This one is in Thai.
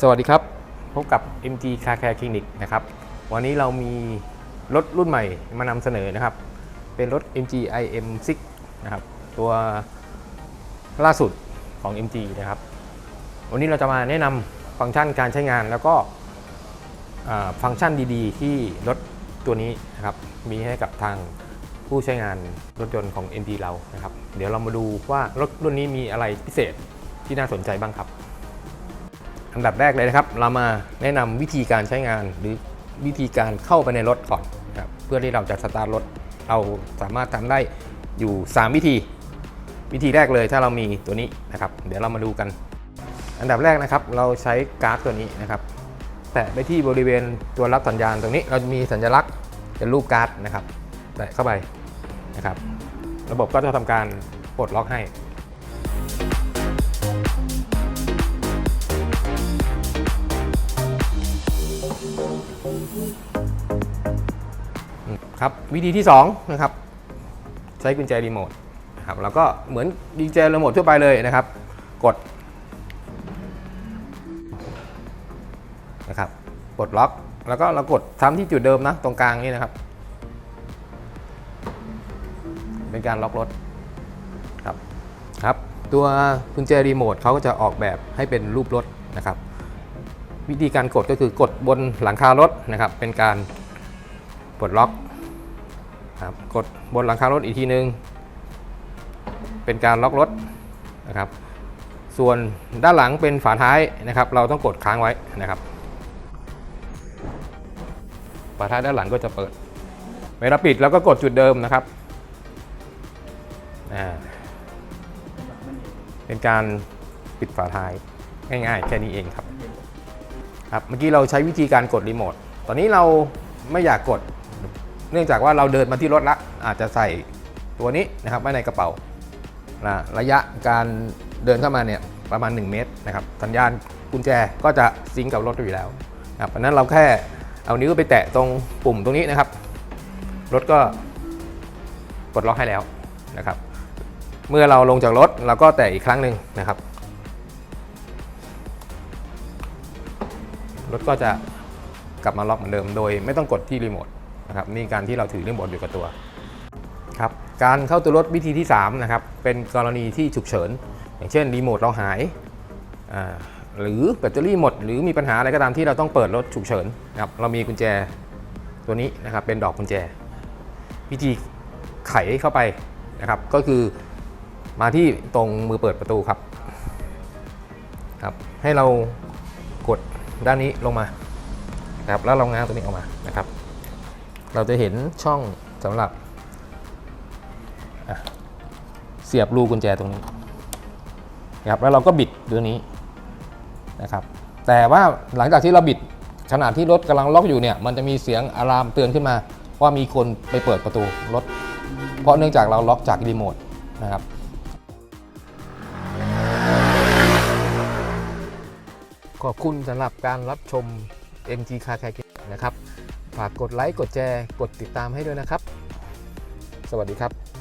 สวัสดีครับ พบกับ MG Car Care Clinic นะครับ วันนี้เรามีรถรุ่นใหม่มานำเสนอนะครับ เป็นรถ MG IM6 นะครับ ตัวล่าสุดของ MG นะครับ วันนี้เราจะมาแนะนำฟังก์ชันการใช้งานแล้วก็ฟังก์ชันดีๆ ที่รถตัวนี้นะครับ มีให้กับทางผู้ใช้งานรถยนต์ของ MG เรานะครับ เดี๋ยวเรามาดูว่ารถรุ่นนี้มีอะไรพิเศษที่น่าสนใจบ้างครับ อันดับแรกเลยนะครับ เรามาแนะนำวิธีการใช้งานหรือวิธีการเข้าไปในรถก่อนนะครับเพื่อที่เราจะสตาร์ทรถเราสามารถทำได้อยู่ 3 วิธี วิธีแรกเลยถ้าเรามีตัวนี้นะครับ เดี๋ยวเรามาดูกัน อันดับแรกนะครับ เราใช้การ์ดตัวนี้นะครับ แตะไปที่บริเวณตัวรับสัญญาณตรงนี้ เราจะมีสัญลักษณ์เป็นรูปการ์ดนะครับ แตะเข้าไปนะครับ ระบบก็จะทำการปลดล็อกให้ ครับวิธีที่2นะครับใช้กุญแจรีโมทนะครับแล้วก็เหมือนกุญแจรีโมททั่วไปเลยนะครับ กดนะครับกดล็อกแล้วก็เรากดซ้ำที่จุดเดิมนะตรงกลางนี่นะครับ เป็นการล็อกรถครับครับตัวกุญแจรีโมทเขาก็จะออกแบบให้เป็นรูปรถนะครับ วิธีการกดก็คือกดบนหลังคารถนะครับ เป็นการปลดล็อก ครับกดบนหลังคารถอีกทีนึง เป็นการล็อกรถนะครับ ส่วนด้านหลังเป็นฝาท้ายนะครับ เราต้องกดค้างไว้นะครับฝาท้ายด้านหลังก็จะเปิด เวลาปิดเราก็กดจุดเดิมนะครับ เป็นการปิดฝาท้ายง่ายๆ แค่นี้เองครับ ครับ เมื่อกี้เราใช้วิธีการกดรีโมท ตอนนี้เราไม่อยากกด เนื่องจากว่าเราเดินมาที่รถละอาจจะใส่ตัวนี้นะครับไว้ในกระเป๋านะระยะการเดินเข้ามาเนี่ยประมาณ 1 เมตรนะครับสัญญาณกุญแจก็จะซิงกับรถอยู่แล้วนะครับเพราะฉะนั้นเราแค่เอานิ้วไปแตะตรงปุ่มตรงนี้นะครับ รถก็ปลดล็อกให้แล้วนะครับ เมื่อเราลงจากรถเราก็แตะอีกครั้งหนึ่งนะครับ รถก็จะกลับมาล็อกเหมือนเดิมโดยไม่ต้องกดที่รีโมท นะครับนี่การที่เราถือรีโมทอยู่กับตัวครับการเข้าตัวรถวิธีที่3นะครับเป็นกรณีที่ฉุกเฉิน อย่างเช่นรีโมทเราหายหรือแบตเตอรี่หมด หรือมีปัญหาอะไรก็ตามที่เราต้องเปิดรถฉุกเฉินนะครับเรามีกุญแจตัวนี้นะครับเป็นดอกกุญแจ วิธีไขเข้าไปนะครับก็คือมาที่ตรงมือเปิดประตูครับครับ ให้เรากดด้านนี้ลงมานะครับแล้วเราง้างตัวนี้ออกมานะครับ เราจะเห็นช่องสำหรับ เสียบรูกุญแจตรงนี้นะครับแล้วเราก็บิดตัวนี้นะครับ แต่ว่าหลังจากที่เราบิดขณะที่รถกำลังล็อกอยู่เนี่ยมันจะมีเสียงอะลามเตือนขึ้นมา ว่ามีคนไปเปิดประตูรถ เพราะเนื่องจากเราล็อกจากรีโมทนะครับขอบคุณสำหรับการรับชม MG Car Care นะครับ ฝากกดไลค์กดแชร์กดติดตามให้ด้วยนะครับ สวัสดีครับ